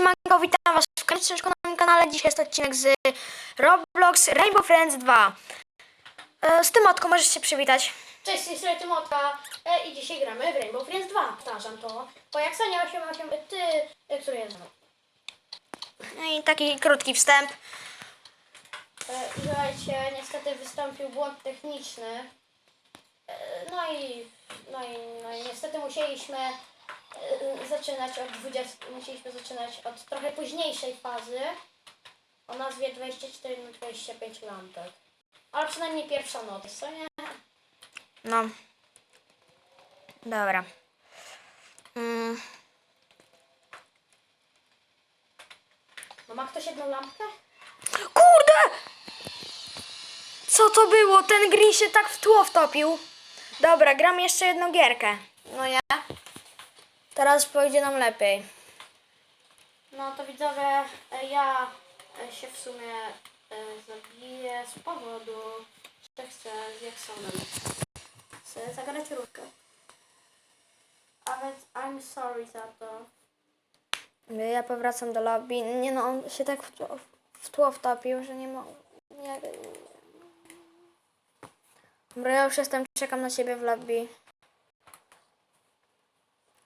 Siemanko, witam was w końcu na moim kanale. Dzisiaj jest odcinek z Roblox Rainbow Friends 2. E, Z Tymotką możesz się przywitać. Cześć, z tej strony Tymotka e, i dzisiaj gramy w Rainbow Friends 2. Powtarzam to, bo jak Sania 88, ty, e, który jest. No i taki krótki wstęp. E, Słuchajcie, niestety wystąpił błąd techniczny. E, No i, no i, no i niestety musieliśmy zaczynać od 20, musieliśmy zaczynać od trochę późniejszej fazy o nazwie 24 na 25 lampek. Ale przynajmniej pierwsza noc, co nie? No. Dobra. Mm, No ma ktoś jedną lampkę? Kurde! Co to było? Ten green się tak w tło wtopił. Dobra, gram jeszcze jedną gierkę. No ja. Teraz pójdzie nam lepiej. No to widzowie, e, ja e, się w sumie e, zabiję z powodu, że chcę z Jacksonem chcę zagrać rurkę. A więc I'm sorry za to. Ja powracam do lobby. Nie no, on się tak w tło, w tło wtopił, że nie mogę. Nie, Dobra, ja już jestem, czekam na ciebie w lobby.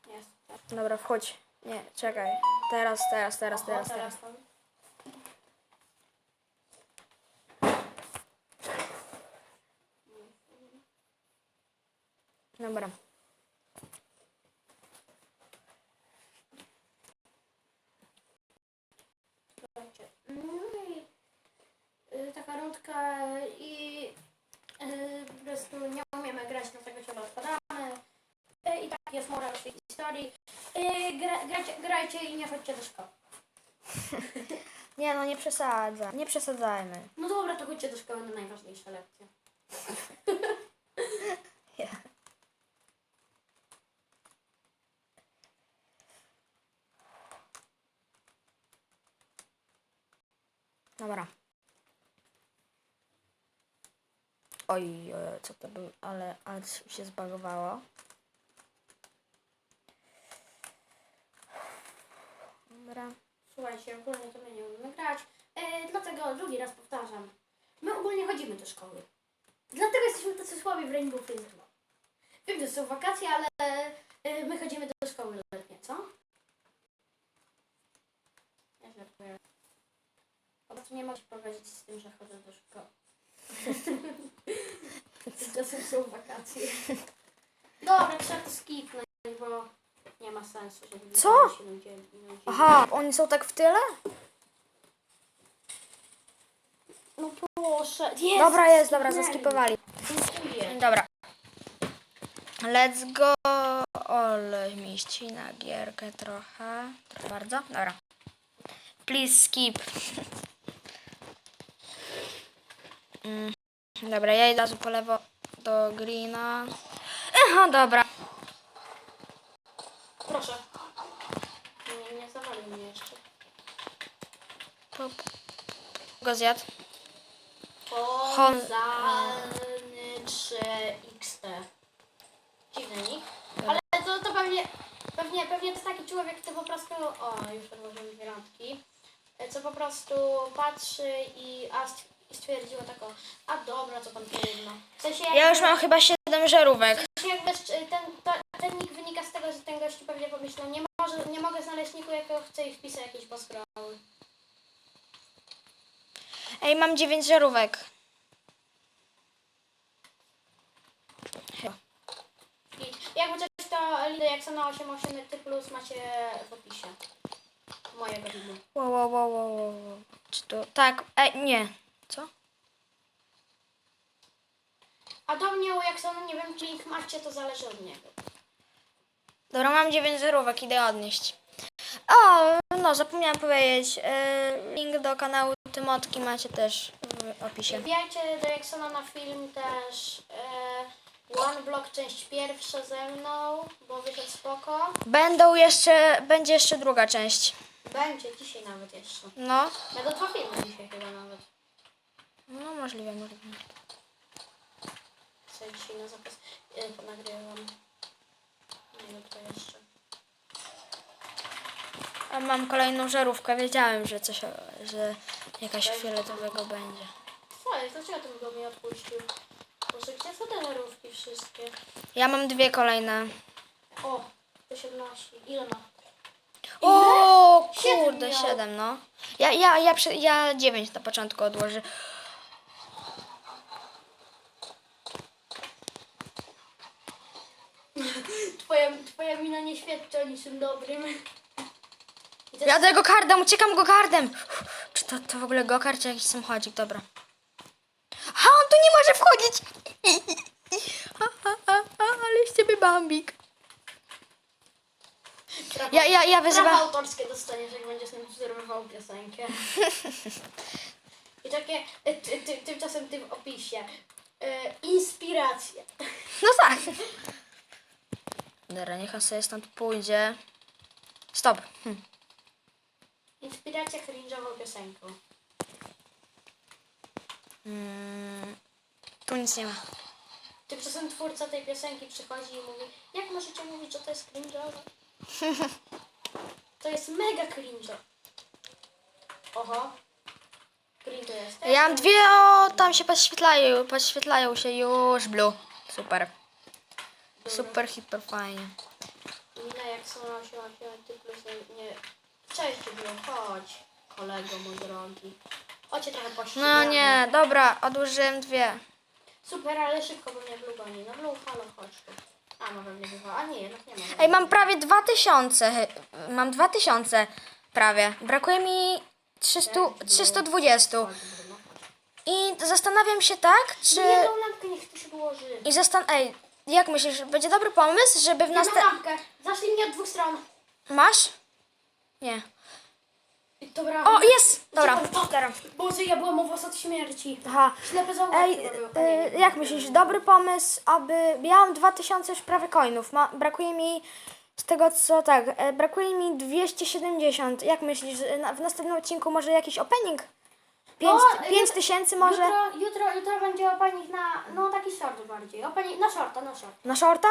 Jest. Dobra, wchodź. Nie, czekaj. Teraz, teraz, teraz, teraz, teraz. Dobra. No y, taka rundka i y, po prostu nie umiemy grać, dlatego ciągle odpadamy. Y, I tak jest moral historii. Y, gra, grajcie, grajcie i nie chodźcie do szkoły. Nie no, nie przesadzaj. Nie przesadzajmy. No dobra, to chodźcie do szkoły na najważniejsze lekcje. Dobra. Oj, oj, co to był, ale, ale coś się zbagowało. Dobra. Słuchajcie, ogólnie to my nie umiemy grać, e, dlatego drugi raz powtarzam. My ogólnie chodzimy do szkoły. Dlatego jesteśmy tacy słabi w Rainbow Friends 2. Wiem, że są wakacje, ale e, my chodzimy do szkoły letnie, co? Ja żartuję. Prostu nie mogę się z tym, że chodzę do szkoły. Tymczasem są wakacje. Dobra, trzeba to skipnąć, bo nie ma sensu, żeby Co? się nudzili. nudzili. Aha, oni są tak w tyle? No proszę. Jest, Dobra, jest, dobra, skipnęli. zaskipowali. Dziękuję. Dobra. Let's go. Ole, mi ścina gierkę trochę. Trochę bardzo. Dobra. Please skip. Mm, Dobra, ja idę po lewo do greena. Aha, dobra. Proszę. Nie, nie zawalił mnie jeszcze. Pop. Go zjadł. Honzalny 3XT. Dziwny nick. Ale to, to pewnie, pewnie, pewnie to jest taki człowiek, kto po prostu... O, już odłożyłem dwie lampki. Co po prostu patrzy i a stw- i stwierdziło tak o, a dobra, co tam trudno. W sensie jak, Ja już mam chyba 7 żarówek. w sensie ten, to, ten nick wynika z tego, że ten gościu pewnie pomyślał, nie, może, nie mogę znaleźć niku, jakiego chcę i wpisać jakieś poskrały. Ej, mam 9 żarówek. Jakby coś to lidy jak są na 88 ty plus macie w opisie. Mojego lidu. Wow, wow, wow, wow, wow. wow. Czy to... Tak, ej, nie. Co? A do mnie jak są, nie wiem czy link macie, to zależy od niego. Dobra, mam 9 zerówek, idę odnieść. O, no zapomniałam powiedzieć. e, Link do kanału Tymotki macie też w opisie. Wbijajcie do Jacksona na film też e, One Block część pierwsza ze mną, bo wyszedł spoko. Będą jeszcze, będzie jeszcze druga część. Będzie dzisiaj nawet jeszcze. No, Będą dwa filmy dzisiaj chyba nawet. no możliwe, możliwe. Co dzisiaj na zapas e, nagrywam. Nie wiem to jeszcze. A mam kolejną żarówkę. Wiedziałem, że coś, że jakaś fioletowego będzie. Co jest? Dlaczego ten go mi odpuścił? Boże, gdzie są te nerówki wszystkie? Ja mam dwie kolejne. O, 18. Ile ma? O, Siedem kurde, miał. siedem, no. Ja, ja, ja, ja dziewięć na początku odłożę. Twoja, twoja mina nie świadczy o niczym dobrym. Jadę go kardem, uciekam go kardem. Czy to, to w ogóle gokard, czy jakiś samochodzik? Dobra. A on tu nie może wchodzić. A, a, a, a, ale z ciebie bambik. prawa, Ja, ja, ja prawa wyzywam... autorskie dostaniesz, jak będziesz nam wzorowywał piosenkę. I takie, e, ty, ty, tymczasem ty w opisie. E, inspiracje. No tak. Dobra, niech on sobie stąd pójdzie. Stop. Hm. Inspiracja cringe'ową piosenką. Mm, tu nic nie ma. Tymczasem twórca tej piosenki przychodzi i mówi, jak możecie mówić, że to jest cringe'owe? To jest mega cringe. Oho. Cringe jest. Ja mam dwie, o, tam się podświetlają, podświetlają się już, blue. Super. Super, hiper fajnie. Mina jak są 8, 8, ty plus nie... nie... Cześć, Jubilu, chodź, kolego mój drogi. Chodźcie trochę No pościgamy. nie, dobra, odłożyłem dwie. Super, ale szybko, bo mnie Blue goni. No Blue, halo, chodź tu. A, no pewnie bywa. A nie, jednak nie ma. Ej, mam prawie 2000, chy- mam 2000 prawie. Brakuje mi 300, 320. Chodź, Bruno, chodź. I zastanawiam się tak, czy... No jedną lampkę niech tu się wyłoży. I zastan... Ej, jak myślisz, będzie dobry pomysł, żeby w Jedną następnym... lampkę. Zacznij mnie od dwóch stron. Masz? Nie. Dobra. O, jest! Dobra. Dobra. Boże, ja byłam o od śmierci. Aha. Ślepy zaułek Ej, e, jak myślisz, dobry pomysł, aby... Ja mam 2000 już prawie coinów. Ma... Brakuje mi z tego co tak, e, brakuje mi 270. Jak myślisz, na, w następnym odcinku może jakiś opening? 5 No, pięć jut- tysięcy może? Jutro, jutro, jutro będzie opening na, no taki short bardziej. Opening, na shorta, na short. Na shorta?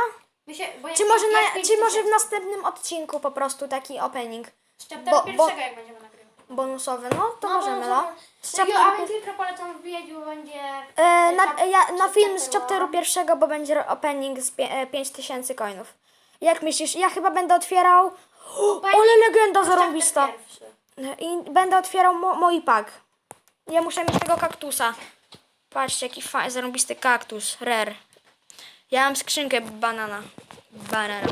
Się, bo jak, Czy może, jak na, pięć czy może w tysięcy- następnym odcinku po prostu taki opening Z chaptera bo- bo- pierwszego jak będziemy nagrywać. bonusowy? No to możemy, no. no. Z No, chapteru a my tylko polecam wbijać, bo będzie... E, na, chap- ja, na film z chapteru- chapteru pierwszego, bo będzie ro- opening z pie, e, 5000 coinów. Jak myślisz? Ja chyba będę otwierał. Ale legenda zarąbista! pierwszy. I będę otwierał mo, mój pack. Ja muszę mieć tego kaktusa. Patrzcie, jaki fajny, zarąbisty kaktus. Rare. Ja mam skrzynkę banana. Banana.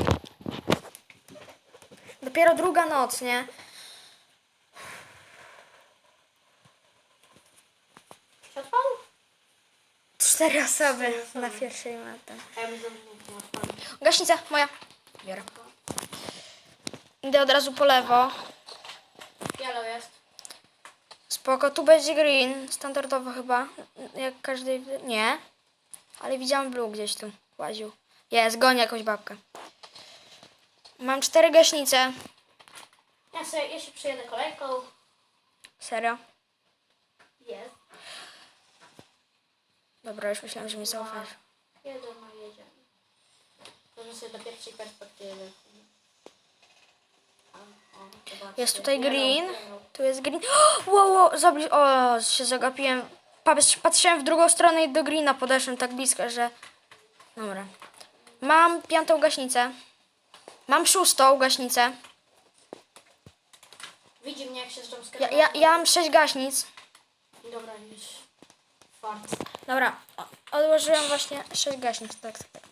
Dopiero druga noc, nie? Odpalił? Cztery osoby na pierwszej odpalił. Gaśnica, moja. Biorę. Idę od razu po lewo. Yellow jest. Spoko, tu będzie green. Standardowo chyba. Jak każdy... Nie. Ale widziałam blue gdzieś tu. Łaził. Jest, goni jakąś babkę. Mam cztery gaśnice. Ja, sobie, ja się przyjedę kolejką. Serio? Jest. Dobra, już myślałam, że mi zaufasz. No jedziemy. Może sobie do pierwszej perspektywy. A, o, zobaczcie. Jest tutaj green. Tu jest green. Wow, wow, zabli- O, się zagapiłem. Patrz- Patrzyłem w drugą stronę i do greena podeszłem tak blisko, że... Dobra. Mam piątą gaśnicę. Mam szóstą gaśnicę. Widzi mnie jak się z Ja, jumpscare'em. ja, ja mam sześć gaśnic. Dobra, już. Fart. Dobra, o- odłożyłem właśnie sześć gaśnic, tak, tak. tak.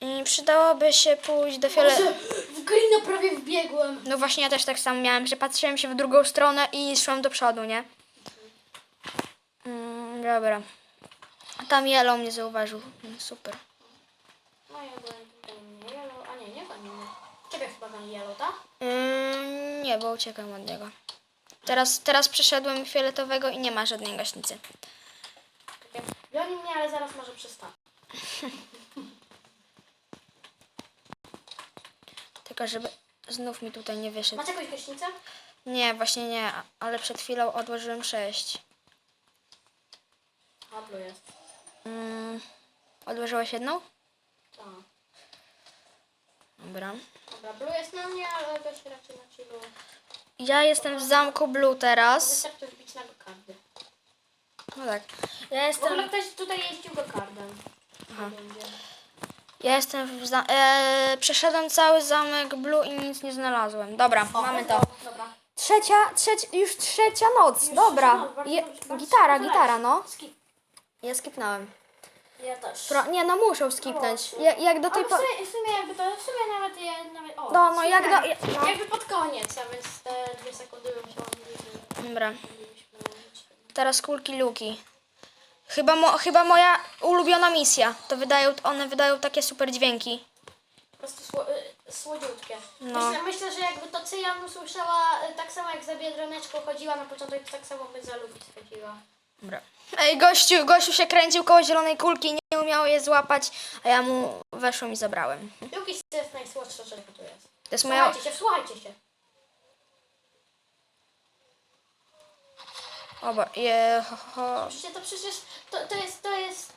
I przydałoby się pójść do fiole... Boże, w greena prawie wbiegłem. No właśnie ja też tak samo miałem, że patrzyłem się w drugą stronę i szłam do przodu, nie? Mm, dobra. A Tam Yellow mnie zauważył. Mm, Super. No ja byłem tutaj mnie yellow. A nie, nie goni mnie. Ciebie chyba yellow, tak? Mm, nie, bo uciekam od niego. Teraz, teraz przeszedłem fioletowego i nie ma żadnej gaśnicy. Goni mnie, ale zaraz może przestać. Tylko żeby znów mi tutaj nie wyszedł. Macie jakąś gaśnicę? Nie, właśnie nie, ale przed chwilą odłożyłem sześć. A, blue jest. Mm, odłożyłaś jedną? Tak. Dobra. Dobra, blue jest na mnie, ale gość raczej na chillu. Ja jestem w zamku Blue teraz. Wystarczy wbić na go kardy. No tak. Ja W ogóle jestem, ktoś tutaj jeździł go kardem. Aha. Ja jestem w za- e, Przeszedłem cały zamek Blue i nic nie znalazłem. Dobra, mamy o, to. Dobra. Trzecia, trzecia, już trzecia noc. Już Dobra. zaczynam, bardzo Je, dobrze, bardzo gitara, dobrze. gitara, no. Skip. Ja skipnąłem. Ja też. Pro, nie, no muszę skipnąć. Ja, jak do tej Ale w pory... sumie, w sumie jakby to, w sumie nawet, je, nawet o, No, w no, sumie jak do- ja- no. Jakby pod koniec, a więc te dwie sekundy bym się. Dobra. Teraz kulki Luki. Chyba, mo, chyba moja ulubiona misja. To wydają, one wydają takie super dźwięki. Po prostu sło, y, słodziutkie. No. Myślę, myślę, że jakby to Cyjan usłyszała y, tak samo jak za Biedroneczką chodziła na początek, to tak samo by za Luki schodziła. Dobra. Ej, gościu, gościu się kręcił koło zielonej kulki, nie umiał je złapać, a ja mu weszłem i zabrałem. Luki to jest najsłodsza rzecz, tu jest. To jest moja... Słuchajcie się, słuchajcie się. Oba, je, ho, ho. Przecież to przecież, to, to jest, to jest,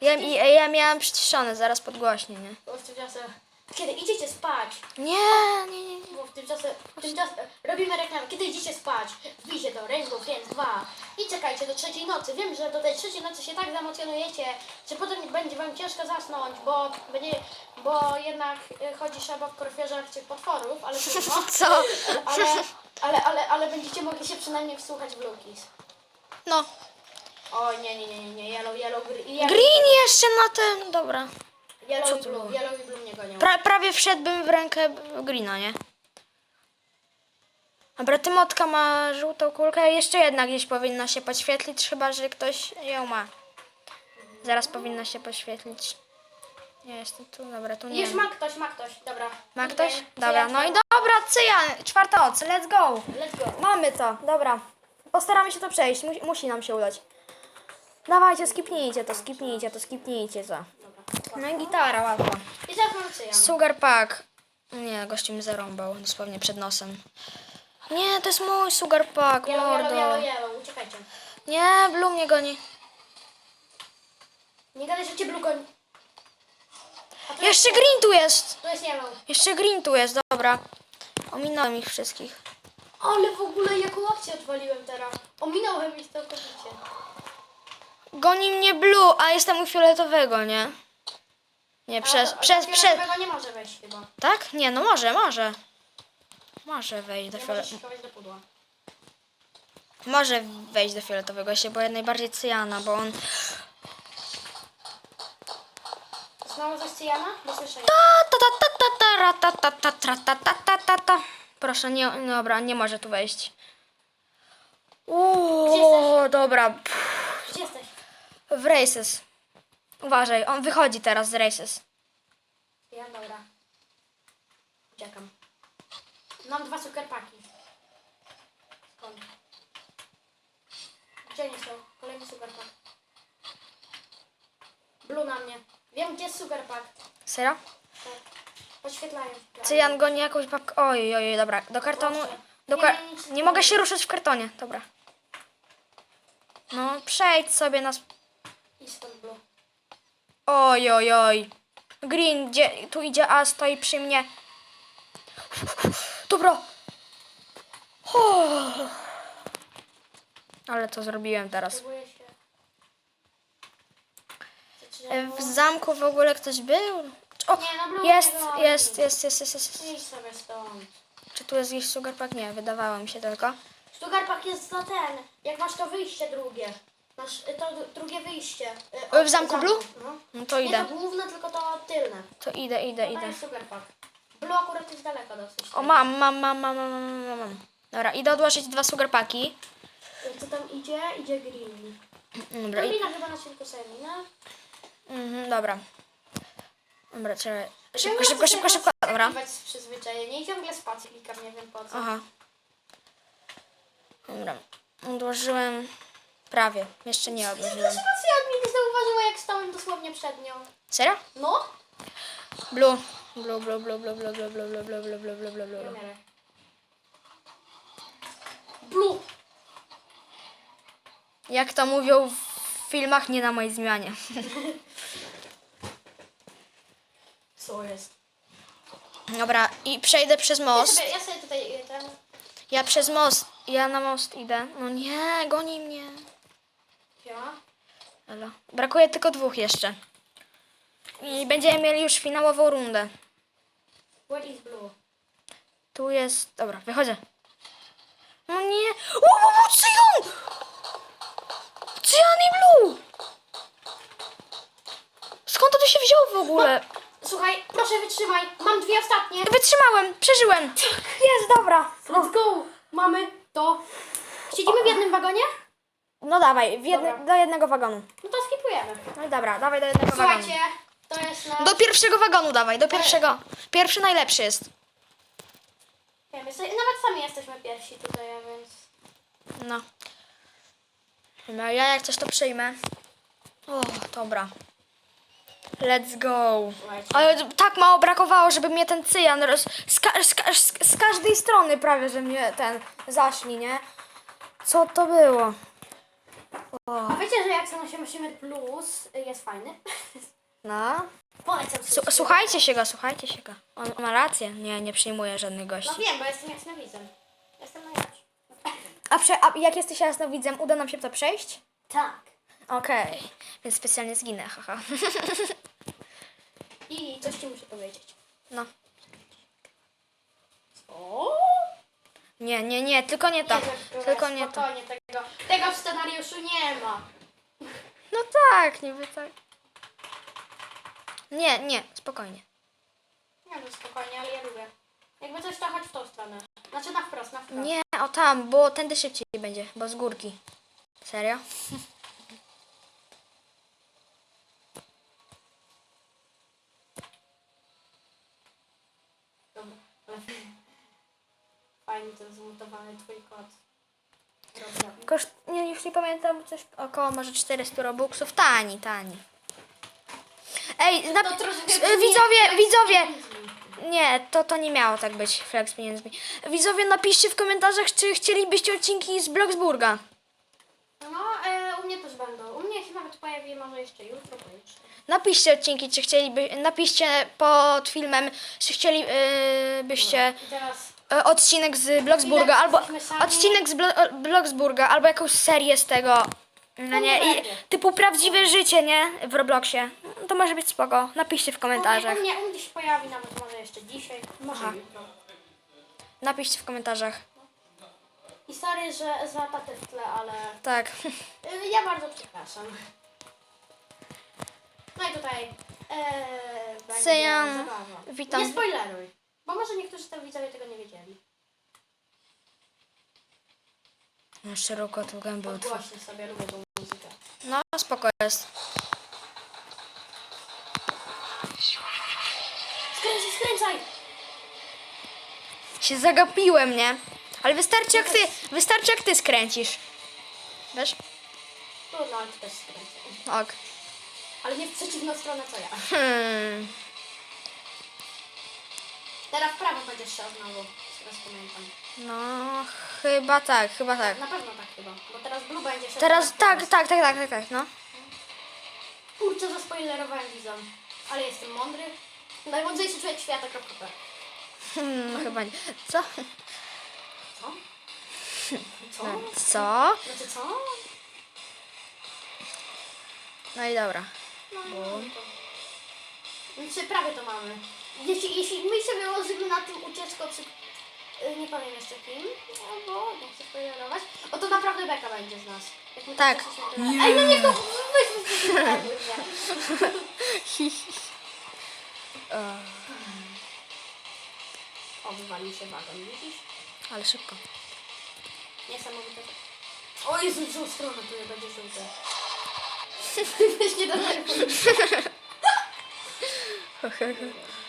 Ja, ja, ja miałam przyciszone, zaraz podgłośnie, nie? tym czasie, kiedy idziecie spać, Nie, nie, nie, nie. Bo w tym czasie, w tym czasie robimy reklamę. Kiedy idziecie spać, wbijcie do Rainbow Friends 2 i czekajcie do trzeciej nocy. Wiem, że do tej trzeciej nocy się tak zamocjonujecie, że potem będzie wam ciężko zasnąć, bo będzie, bo jednak y, chodzisz obok korfieżarczych potworów, ale trudno. Co? Ale, ale, ale, ale będziecie mogli się przynajmniej wsłuchać w Lukis. No. O nie, nie, nie, nie, nie, yellow, yellow, gr- yellow, Green jeszcze na ten, dobra. Yellow co i to blue, było? yellow i blue mnie gonią. Pra, prawie wszedłbym w rękę Greena, nie? Dobra, Tymotka ma żółtą kulkę, jeszcze jedna gdzieś powinna się podświetlić, chyba że ktoś ją ma. Zaraz powinna się podświetlić. Nie jestem tu, dobra, tu nie Już ma. ktoś, ma ktoś, dobra. Ma ktoś? Dobra, ja no i dobra, cyjan, czwarta noc, let's go. Let's go. Mamy to, dobra. Postaramy się to przejść, musi, musi nam się udać. Dawajcie, skipnijcie to, skipnijcie to, skipnijcie to. No i gitara, łatwo. I cyjan. Sugar Pack. Nie, gościu mi zarąbał, dosłownie przed nosem. Nie, to jest mój Sugar Pack, yellow, mordo. yellow, yellow, uciekajcie. Nie, Blue mnie goni. Nie gadaj, że cię blue goni. A tu Jeszcze Green tu jest. tu jest yellow. Jeszcze Green tu jest, dobra. Ominąłem ich wszystkich. Ale w ogóle jaką akcję odwaliłem teraz. Ominąłem ich całkowicie. Goni mnie Blue, a jestem u fioletowego, nie? Nie, przez, przez, przez... nie może wejść chyba. Tak? Nie, no może, może. Może wejść do Nie może fioletowego. się chować do pudła. Może wejść do fioletowego, ja się boję najbardziej cyjana, bo on... Znowu coś cyjana? Bo słyszę. Ta, ta, ta, ta, ta, ra, ta, ta, ta, tra, ta, ta, ta, ta, ta. Proszę, nie, dobra, nie może tu wejść. Uuu, dobra. Pff, Gdzie jesteś? W races. Uważaj, on wychodzi teraz z races. Ja, dobra. Uciekam. Mam dwa cukerpaki. Skąd? Gdzie nie są? Kolejny cukerpak. Blue na mnie. Wiem, gdzie jest cukerpak. Serio? Tak. Podświetlają się. Cyjan goni jakąś babkę. Oj, oj, oj, dobra. Do kartonu. Do kar... Nie mogę się ruszyć w kartonie, dobra. No, przejdź sobie na... sp- I stąd blue. Oj, oj, oj. Green, gdzie... tu idzie A, stoi przy mnie. Dobra. Oh. Ale co zrobiłem teraz? W zamku w ogóle ktoś był? O, jest, jest, jest, jest, jest, jest. Idź sobie stąd. Czy tu jest jakiś sugar pack? Nie, wydawało mi się tylko. Sugarpak jest za ten. Jak masz to wyjście drugie. Masz y, to drugie wyjście. y, od w zamku Blue? No. No to Nie idę. to główne, tylko to tylne. To idę, idę, To idę. jest Sugarpak. Blue akurat jest daleko dosyć. O, mam, mam, mam, mam, mam, mam, mam, mam. Dobra, idę odłożyć dwa sugar packi. Y, Co tam idzie? Idzie Green. Dobra, i... Chyba na silku Semina. mhm, dobra. Dobra, trzeba... Szybko, szybko, szybko, szybko. Dobra. z przyzwyczajenia i ciągle spację klikam, nie wiem po co. Aha. Dobra. Odłożyłem... Prawie. Jeszcze nie odłożyłem. Dlaczego ja mnie nie zauważyła, jak stałem dosłownie przed nią? Serio? No? Blue. Blue, blue, blue, blue, blue, blue, blue, blue, blue, blue, blue, blue, blue, blue. Blue. Jak to mówią w filmach, nie na mojej zmianie. Co jest? Dobra, i przejdę przez Ja most. sobie, ja sobie tutaj y, ten... Ja przez most, ja na most idę. No nie, goni mnie. Elo. Brakuje tylko dwóch jeszcze. I będziemy mieli już finałową rundę. What is blue? Tu jest. Dobra, wychodzę. No nie. O, cyjan! Cyjan i blue! Skąd to się wziął w ogóle? Słuchaj, proszę wytrzymaj. Mam dwie ostatnie. Wytrzymałem, przeżyłem. Jest, dobra. Let's go. Mamy to. Siedzimy w jednym wagonie? No dawaj, w jedne, Dobra. do jednego wagonu. No to skipujemy. No i dobra, dawaj do jednego wagonu. Słuchajcie, to jest na... Do pierwszego wagonu dawaj, do pierwszego. Pierwszy najlepszy jest. Wiem, jest, nawet sami jesteśmy pierwsi tutaj, a więc... No. No ja jak coś to przyjmę. O, dobra. Let's go. Ale tak mało brakowało, żeby mnie ten cyjan roz... z, ka- z, ka- z, z każdej strony prawie, że mnie ten zaszli, nie? Co to było? A wiecie, że jak są 8 plus y, jest fajny? No. Polecam sobie. słuchajcie się go, słuchajcie się go. On ma rację. Nie, nie przyjmuje żadnych No gości. wiem, bo jestem jasnowidzem. Jestem najlepszy. A, prze- a jak jesteś jasnowidzem, uda nam się to przejść? Tak. Okej. Więc specjalnie zginę, haha. I coś ci muszę powiedzieć. No. O! Nie, nie, nie, tylko nie to. Tylko nie to. Spokojnie, tego, tego w scenariuszu nie ma. No tak, niby tak. Nie, nie, spokojnie. Nie no spokojnie, ale ja lubię. Jakby coś to chodź w tą stronę. Znaczy na wprost, na wprost. Nie, o tam, bo tędy szybciej będzie, bo z górki. Serio? Dobra. ale- Zmutowany twój. Dobra. Koszt, nie, już nie pamiętam, coś około może 400 robuxów. Tani, tani. Ej, na, To brzmi widzowie, widzowie! Nie, to, to nie miało tak być, flex pieniędzmi. Widzowie, napiszcie w komentarzach, czy chcielibyście odcinki z Bloxburga. No, e, u mnie też będą. U mnie się nawet pojawi może jeszcze jutro, pojutrze. Napiszcie odcinki, czy chcieliby, napiszcie pod filmem, czy chcielibyście I teraz e, odcinek z Bloxburga, Ile albo sami? odcinek z Blo- Bloxburga, albo jakąś serię z tego, no nie, i typu prawdziwe życie, nie, w Robloxie. To może być spoko, napiszcie w komentarzach. u, mnie, u mnie się pojawi nawet może jeszcze dzisiaj, może Aha. jutro. Napiszcie w komentarzach. I sorry, że za tatę w tle, ale Tak. y, ja bardzo przepraszam. No i tutaj e, będzie Cyjan, zabawa. witam. Nie spoileruj, bo może niektórzy tam widzowie tego nie wiedzieli. No, szeroko tu gęby. Głośno sobie lubię tą muzykę. No, spoko jest. Skręcaj, skręcaj! Się zagapiłem, nie? Ale wystarczy jak ty, wystarczy jak ty skręcisz. Wiesz? Trudno, ale ty też skręcaj. Ok. Ale nie w przeciwną stronę co ja. Hmm. Teraz w prawo będziesz szedł znowu. Teraz pamiętam. No, chyba tak, chyba tak. Na pewno tak chyba, bo teraz blue będzie szedł Teraz tak, tak, tak, tak, tak, tak, no. Kurczę, zaspoilerowałem widzom. Ale jestem mądry. Najmądrzejszy człowiek świata, kropka P. Hmm, no chyba nie. Co? Co? Co? Co? Znaczy co? No i dobra. No, no to... Znaczy prawie to mamy. Jeśli, jeśli my się wyłożymy na tym ucieczką przy... y, Nie powiem jeszcze kim, albo nie chcę spoilerować. O to naprawdę beka będzie z nas. Jak my Tak. Ej, no niech to... Weźmy O, wywalił się wagon, widzisz? Ale szybko. Niesamowite. O Jezu, w stronę tu będzie żółte. Weź nie denerwuj.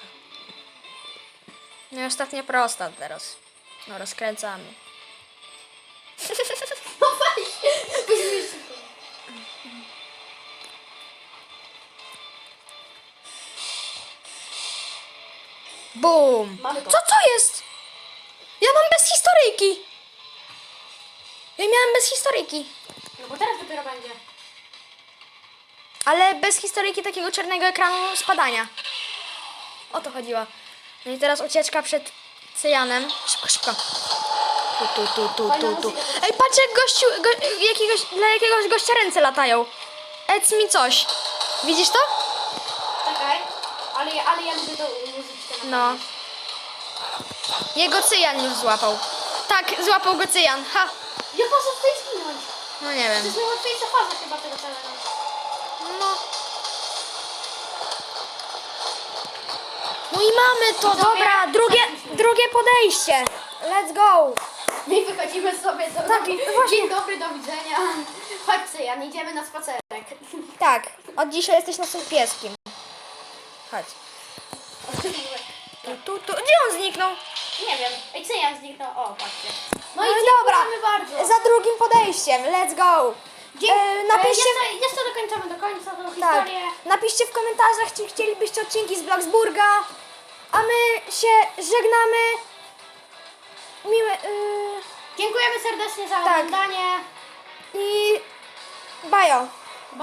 No i ostatnia prosta teraz. No, rozkręcamy. No. Bum! Mamy to. Co to jest? Ja mam bez historyjki. Ja miałem bez historyjki. No bo teraz dopiero będzie. Ale bez historyjki takiego czarnego ekranu spadania. O to chodziło. No i teraz ucieczka przed Cyjanem. Szybko, szybko. Tu, tu, tu, tu, tu, tu. Ej, patrz jak gościu, go, jakiegoś, dla jakiegoś gościa ręce latają. Edz mi coś. Widzisz to? Czekaj. Ale, ale ja lubię to muzyczkę. No. Jego Cyjan już złapał. Tak, złapał go Cyjan. Ha! Jak można tutaj zginąć? No nie To wiem. jest najłatwiejsza faza chyba tego challenge'u. No. No i mamy to, dobra, drugie, drugie podejście. Let's go. My wychodzimy sobie do Tak, drogi. właśnie. Dzień dobry, do widzenia. Chodźcie, Jan, idziemy na spacerek. Tak, od dzisiaj jesteś naszym pieskiem. Chodź. Tu, tu, tu. Gdzie on zniknął? Nie wiem. Ej, co Jan zniknął? O, patrzcie. No, No i i dobra, dziękujemy bardzo. za drugim podejściem, let's go. Dzie- E, napiszcie, e, jeszcze, jeszcze dokończymy do końca tą tak, historię. napiszcie w komentarzach, czy chcielibyście odcinki z Bloxburga, a my się żegnamy. Miłe, yy, Dziękujemy serdecznie za Tak. oglądanie. i bajo.